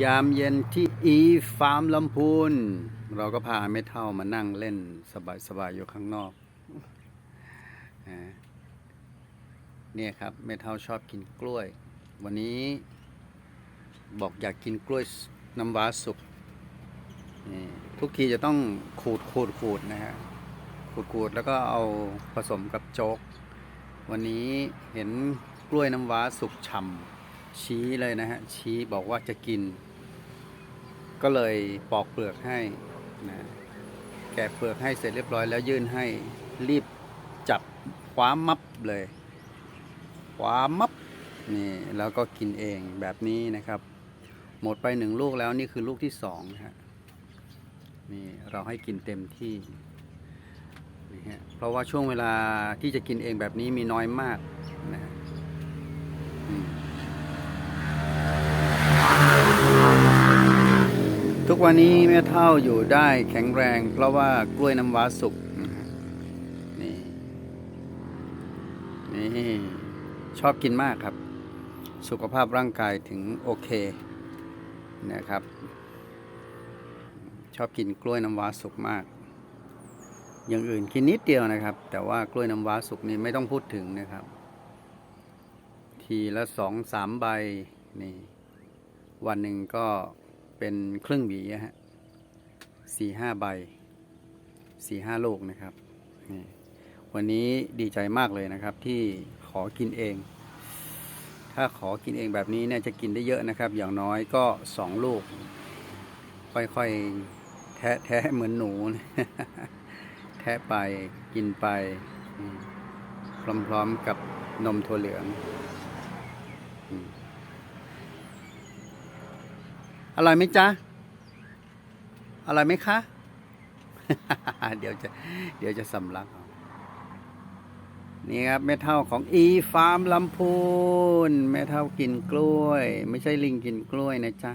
ยามเย็นที่อีฟาร์มลำพูน เราก็พาเมเท่ามานั่งเล่นสบายๆอยู่ข้างนอก เนี่ยครับเมเท่าชอบกินกล้วย วันนี้บอกอยากกินกล้วยน้ำว้าสุกทุกทีจะต้องขูดขูดขูดนะฮะขูดขูดแล้วก็เอาผสมกับโจ๊ก วันนี้เห็นกล้วยน้ำว้าสุกฉ่ำ ชี้เลยนะฮะ ชี้บอกว่าจะกิน ก็เลยปอกเปลือกให้นะแกะเปลือกให้เสร็จเรียบร้อยแล้วยื่นให้รีบจับคว้ามับเลยคว้ามับนี่แล้วก็กินเองแบบนี้นะครับ หมดไปหนึ่งลูกแล้วนี่คือลูกที่สองนะฮะนี่เราให้กินเต็มที่นี่ฮะเพราะว่าช่วงเวลาที่จะกินเองแบบนี้มีน้อยมากนะฮะอืม ทุกวันนี้แม่เท่าอยู่ได้แข็งแรง เพราะว่ากล้วยน้ำว้าสุกนี่นี่ชอบกินมากครับ สุขภาพร่างกายถึงโอเคนะครับ ชอบกินกล้วยน้ำว้าสุกมาก อย่างอื่นกินนิดเดียวนะครับ แต่ว่ากล้วยน้ำว้าสุกนี่ไม่ต้องพูดถึงนะครับ ทีละสองสามใบนี่วันหนึ่งก็ เป็นครึ่งหวีฮะสี่ห้าใบสี่ห้าลูกนะครับนี่วันนี้ดีใจมากเลยนะครับที่ขอกินเอง ถ้าขอกินเองแบบนี้เนี่ยจะกินได้เยอะนะครับ อย่างน้อยก็สองลูก ค่อยๆ แทะแทะเหมือนหนู แทะไปกินไป พร้อมๆกับนมถั่วเหลืองอ อร่อยไหมจ๊ะ อร่อยไหมคะ เดี๋ยวจะ เดี๋ยวจะสำลัก นี่ครับแม่เท่าของอีฟาร์มลำพูนแม่เท่ากินกล้วย ไม่ใช่ลิงกินกล้วยนะจ๊ะ